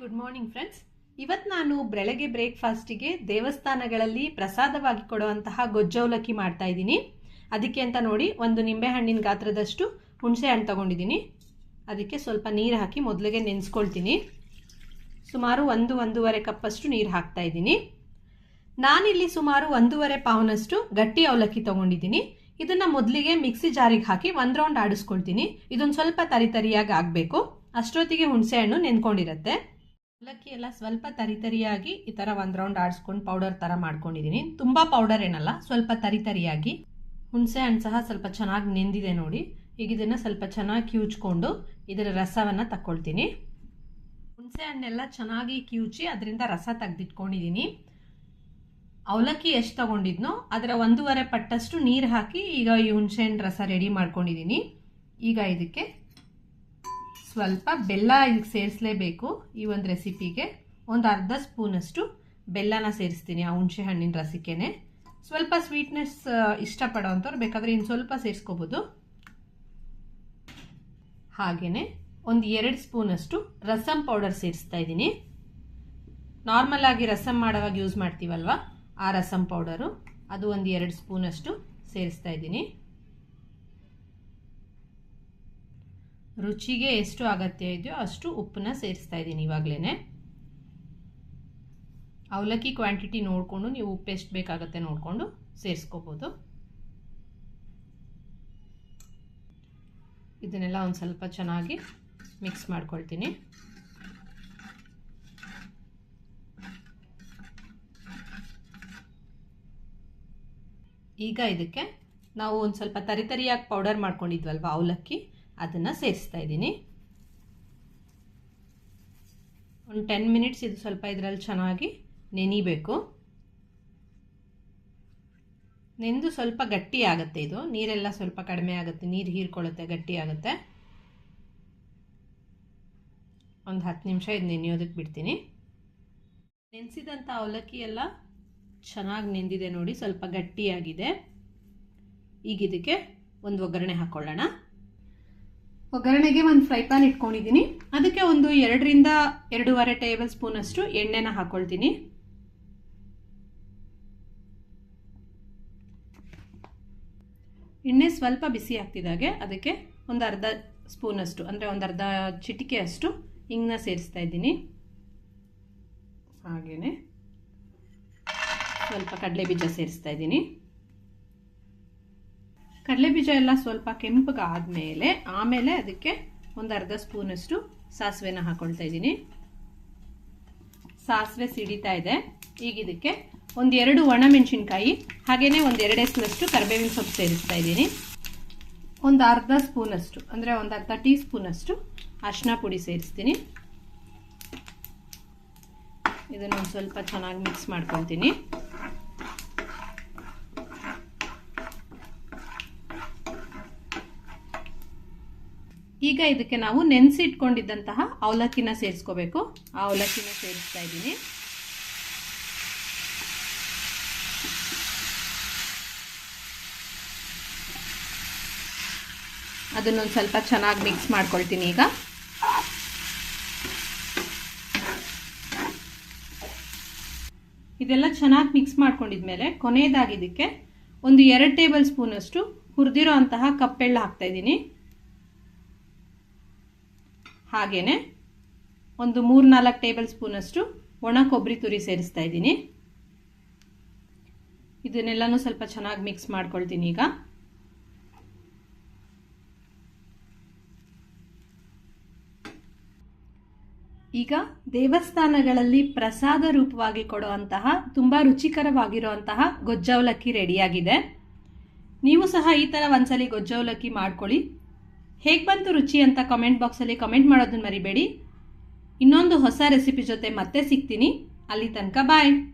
Good morning friends ಇವತ್ತು ನಾನು ಬೆಳಗ್ಗೆ ಬ್ರೇಕ್ಫಾಸ್ಟಿಗೆ ದೇವಸ್ಥಾನಗಳಲ್ಲಿ ಪ್ರಸಾದವಾಗಿ ಕೊಡುವಂತಹ ಗೊಜ್ಜವಲಕ್ಕಿ ಮಾಡ್ತಾ ಇದ್ದೀನಿ. ಅದಕ್ಕೆ ಅಂತ ನೋಡಿ ಒಂದು ನಿಂಬೆಹಣ್ಣಿನ ಗಾತ್ರದಷ್ಟು ಹುಣಸೆ ಹಣ್ಣು ತಗೊಂಡಿದ್ದೀನಿ. ಅದಕ್ಕೆ ಸ್ವಲ್ಪ ನೀರು ಹಾಕಿ ಮೊದಲಿಗೆ ನೆನೆಸ್ಕೊಳ್ತೀನಿ. ಸುಮಾರು ಒಂದು, ಒಂದೂವರೆ ಕಪ್ಪಷ್ಟು ನೀರು ಹಾಕ್ತಾ ಇದ್ದೀನಿ. ನಾನಿಲ್ಲಿ ಸುಮಾರು ಒಂದೂವರೆ ಪಾವ್ನಷ್ಟು ಗಟ್ಟಿ ಅವಲಕ್ಕಿ ತಗೊಂಡಿದ್ದೀನಿ. ಇದನ್ನು ಮೊದಲಿಗೆ ಮಿಕ್ಸಿ ಜಾರಿಗೆ ಹಾಕಿ ಒಂದು ರೌಂಡ್ ಆಡಿಸ್ಕೊಳ್ತೀನಿ. ಇದೊಂದು ಸ್ವಲ್ಪ ತರಿತರಿಯಾಗಿ ಆಗಬೇಕು. ಅಷ್ಟೊತ್ತಿಗೆ ಹುಣಸೆ ಹಣ್ಣು ನೆನ್ಕೊಂಡಿರುತ್ತೆ. ಅವಲಕ್ಕಿ ಎಲ್ಲ ಸ್ವಲ್ಪ ತರಿತರಿಯಾಗಿ ಈ ಥರ ಒಂದು ರೌಂಡ್ ಆಡಿಸ್ಕೊಂಡು ಪೌಡರ್ ಥರ ಮಾಡ್ಕೊಂಡಿದ್ದೀನಿ ತುಂಬ ಪೌಡರ್ ಏನಲ್ಲ, ಸ್ವಲ್ಪ ತರಿತರಿಯಾಗಿ ಹುಣಸೆ ಹಣ್ಣು ಸಹ ಸ್ವಲ್ಪ ಚೆನ್ನಾಗಿ ನೆಂದಿದೆ ನೋಡಿ. ಈಗ ಇದನ್ನು ಸ್ವಲ್ಪ ಚೆನ್ನಾಗಿ ಕಿವುಚ್ಕೊಂಡು ಇದರ ರಸವನ್ನು ತಕ್ಕೊಳ್ತೀನಿ. ಹುಣಸೆ ಹಣ್ಣೆಲ್ಲ ಚೆನ್ನಾಗಿ ಕಿವುಚಿ ಅದರಿಂದ ರಸ ತೆಗೆದಿಟ್ಕೊಂಡಿದ್ದೀನಿ ಅವಲಕ್ಕಿ ಎಷ್ಟು ತಗೊಂಡಿದ್ನೋ ಅದರ ಒಂದೂವರೆ ಪಟ್ಟಷ್ಟು ನೀರು ಹಾಕಿ ಈಗ ಈ ಹುಣಸೆ ಹಣ್ಣು ರಸ ರೆಡಿ ಮಾಡ್ಕೊಂಡಿದ್ದೀನಿ ಈಗ ಇದಕ್ಕೆ ಸ್ವಲ್ಪ ಬೆಲ್ಲ ಇದಕ್ಕೆ ಸೇರಿಸಲೇಬೇಕು ಈ ಒಂದು ರೆಸಿಪಿಗೆ. ಒಂದು ಅರ್ಧ ಸ್ಪೂನಷ್ಟು ಬೆಲ್ಲನ ಸೇರಿಸ್ತೀನಿ ಆ ಹುಣಸೆ ಹಣ್ಣಿನ ರಸಕ್ಕೇನೆ ಸ್ವಲ್ಪ ಸ್ವೀಟ್ನೆಸ್ ಇಷ್ಟಪಡೋವಂಥವ್ರು ಬೇಕಾದರೆ ಇನ್ನು ಸ್ವಲ್ಪ ಸೇರಿಸ್ಕೋಬೋದು. ಹಾಗೆಯೇ ಒಂದು ಎರಡು ಸ್ಪೂನಷ್ಟು ರಸಮ್ ಪೌಡರ್ ಸೇರಿಸ್ತಾ ಇದ್ದೀನಿ. ನಾರ್ಮಲ್ ಆಗಿ ರಸಮ್ ಮಾಡೋವಾಗ ಯೂಸ್ ಮಾಡ್ತೀವಲ್ವ? ಆ ರಸಮ್ ಪೌಡರು. ಅದು ಒಂದು ಎರಡು ಸ್ಪೂನಷ್ಟು ಸೇರಿಸ್ತಾ ಇದ್ದೀನಿ. ರುಚಿಗೆ ಎಷ್ಟು ಅಗತ್ಯ ಇದೆಯೋ ಅಷ್ಟು ಉಪ್ಪನ್ನ ಸೇರಿಸ್ತಾ ಇದ್ದೀನಿ ಇವಾಗಲೇ ಅವಲಕ್ಕಿ ಕ್ವಾಂಟಿಟಿ ನೋಡಿಕೊಂಡು ನೀವು ಉಪ್ಪು ಎಷ್ಟು ಬೇಕಾಗುತ್ತೆ ನೋಡಿಕೊಂಡು ಸೇರಿಸ್ಕೋಬೋದು. ಇದನ್ನೆಲ್ಲ ಒಂದು ಸ್ವಲ್ಪ ಚೆನ್ನಾಗಿ ಮಿಕ್ಸ್ ಮಾಡ್ಕೊಳ್ತೀನಿ. ಈಗ ಇದಕ್ಕೆ ನಾವು ಒಂದು ಸ್ವಲ್ಪ ತರಿತರಿಯಾಗಿ ಪೌಡರ್ ಮಾಡ್ಕೊಂಡಿದ್ವಲ್ವ ಅವಲಕ್ಕಿ? ಅದನ್ನು ಸೇರಿಸ್ತಾ ಇದ್ದೀನಿ. ಒಂದು ಟೆನ್ ಮಿನಿಟ್ಸ್ ಇದು ಸ್ವಲ್ಪ ಇದರಲ್ಲಿ ಚೆನ್ನಾಗಿ ನೆನಿಬೇಕು. ನೆಂದು ಸ್ವಲ್ಪ ಗಟ್ಟಿ ಆಗುತ್ತೆ ಇದು. ನೀರೆಲ್ಲ ಸ್ವಲ್ಪ ಕಡಿಮೆ ಆಗುತ್ತೆ. ನೀರು ಹೀರ್ಕೊಳ್ಳುತ್ತೆ, ಗಟ್ಟಿ ಆಗುತ್ತೆ. ಒಂದು ಹತ್ತು ನಿಮಿಷ ಇದು ನೆನೆಯೋದಕ್ಕೆ ಬಿಡ್ತೀನಿ. ನೆನೆಸಿದಂಥ ಅವಲಕ್ಕಿ ಎಲ್ಲ ಚೆನ್ನಾಗಿ ನೆಂದಿದೆ ನೋಡಿ. ಸ್ವಲ್ಪ ಗಟ್ಟಿಯಾಗಿದೆ. ಈಗ ಇದಕ್ಕೆ ಒಂದು ಒಗ್ಗರಣೆ ಹಾಕ್ಕೊಳ್ಳೋಣ ಒಗ್ಗರಣೆಗೆ ಒಂದು ಫ್ರೈ ಪ್ಯಾನ್ ಇಟ್ಕೊಂಡಿದ್ದೀನಿ ಅದಕ್ಕೆ ಒಂದು ಎರಡರಿಂದ ಎರಡೂವರೆ ಟೇಬಲ್ ಸ್ಪೂನ್ ಅಷ್ಟು ಎಣ್ಣೆನ ಹಾಕ್ಕೊಳ್ತೀನಿ ಎಣ್ಣೆ ಸ್ವಲ್ಪ ಬಿಸಿ ಆಗ್ತಿದ್ದಾಗೆ ಅದಕ್ಕೆ ಒಂದು ಅರ್ಧ ಸ್ಪೂನಷ್ಟು ಅಂದರೆ ಒಂದು ಅರ್ಧ ಚಿಟಿಕೆಯಷ್ಟು ಹಿಂಗನ್ನ ಸೇರಿಸ್ತಾ ಇದ್ದೀನಿ. ಹಾಗೆಯೇ ಸ್ವಲ್ಪ ಕಡಲೆ ಬೀಜ ಸೇರಿಸ್ತಾ ಇದ್ದೀನಿ. ಕಡಲೆ ಬೀಜ ಎಲ್ಲ ಸ್ವಲ್ಪ ಕೆಂಪಗಾದ್ಮೇಲೆ ಆಮೇಲೆ ಅದಕ್ಕೆ ಒಂದು ಅರ್ಧ ಸ್ಪೂನಷ್ಟು ಸಾಸಿವೆನ ಹಾಕೊಳ್ತಾ ಇದ್ದೀನಿ. ಸಾಸಿವೆ ಸಿಡಿತಾ ಇದೆ. ಈಗ ಇದಕ್ಕೆ ಒಂದು ಎರಡು ಒಣಮೆಣಸಿನ್ಕಾಯಿ ಹಾಗೆಯೇ ಒಂದು ಎರಡೇ ಸ್ಪೂನಷ್ಟು ಕರಿಬೇವಿನ ಸೊಪ್ಪು ಸೇರಿಸ್ತಾ ಇದ್ದೀನಿ. ಒಂದು ಅರ್ಧ ಸ್ಪೂನಷ್ಟು, ಅಂದರೆ ಒಂದು ಅರ್ಧ ಟೀ ಸ್ಪೂನಷ್ಟು ಅರಿಶಿನ ಪುಡಿ ಸೇರಿಸ್ತೀನಿ. ಇದನ್ನು ಸ್ವಲ್ಪ ಚೆನ್ನಾಗಿ ಮಿಕ್ಸ್ ಮಾಡ್ಕೊಳ್ತೀನಿ. ಈಗ ಇದಕ್ಕೆ ನಾವು ನೆನೆಸಿಟ್ಕೊಂಡಿದ್ದಂತಹ ಅವಲಕ್ಕಿನ ಸೇರಿಸ್ಕೋಬೇಕು. ಆ ಅವಲಕ್ಕಿನ ಸೇರಿಸ್ತಾ ಇದ್ದೀನಿ. ಅದನ್ನೊಂದು ಸ್ವಲ್ಪ ಚೆನ್ನಾಗಿ ಮಿಕ್ಸ್ ಮಾಡ್ಕೊಳ್ತೀನಿ ಈಗ. ಇದೆಲ್ಲ ಚೆನ್ನಾಗಿ ಮಿಕ್ಸ್ ಮಾಡ್ಕೊಂಡಿದ್ಮೇಲೆ ಕೊನೆಯದಾಗಿದ್ದಕ್ಕೆ ಒಂದು ಎರಡು ಟೇಬಲ್ ಸ್ಪೂನಷ್ಟು ಹುರಿದಿರೋ ಅಂತಹ ಕಪ್ಪೆಳ್ಳು ಹಾಕ್ತಾ ಇದ್ದೀನಿ. ಹಾಗೆಯೇ ಒಂದು ಮೂರು ನಾಲ್ಕು ಟೇಬಲ್ ಸ್ಪೂನಷ್ಟು ಒಣ ಕೊಬ್ಬರಿ ತುರಿ ಸೇರಿಸ್ತಾ ಇದ್ದೀನಿ. ಇದನ್ನೆಲ್ಲನೂ ಸ್ವಲ್ಪ ಚೆನ್ನಾಗಿ ಮಿಕ್ಸ್ ಮಾಡ್ಕೊಳ್ತೀನಿ ಈಗ. ಈಗ ದೇವಸ್ಥಾನಗಳಲ್ಲಿ ಪ್ರಸಾದ ರೂಪವಾಗಿ ಕೊಡುವಂತಹ ತುಂಬ ರುಚಿಕರವಾಗಿರುವಂತಹ ಗೊಜ್ಜವಲಕ್ಕಿ ರೆಡಿಯಾಗಿದೆ. ನೀವು ಸಹ ಈ ಥರ ಒಂದ್ಸಲಿ ಗೊಜ್ಜವಲಕ್ಕಿ ಮಾಡ್ಕೊಳ್ಳಿ. ಹೇಗೆ ಬಂತು ರುಚಿ ಅಂತ ಕಮೆಂಟ್ ಬಾಕ್ಸಲ್ಲಿ ಕಮೆಂಟ್ ಮಾಡೋದನ್ನು ಮರಿಬೇಡಿ. ಇನ್ನೊಂದು ಹೊಸ ರೆಸಿಪಿ ಜೊತೆ ಮತ್ತೆ ಸಿಗ್ತೀನಿ. ಅಲ್ಲಿ ತನಕ ಬಾಯ್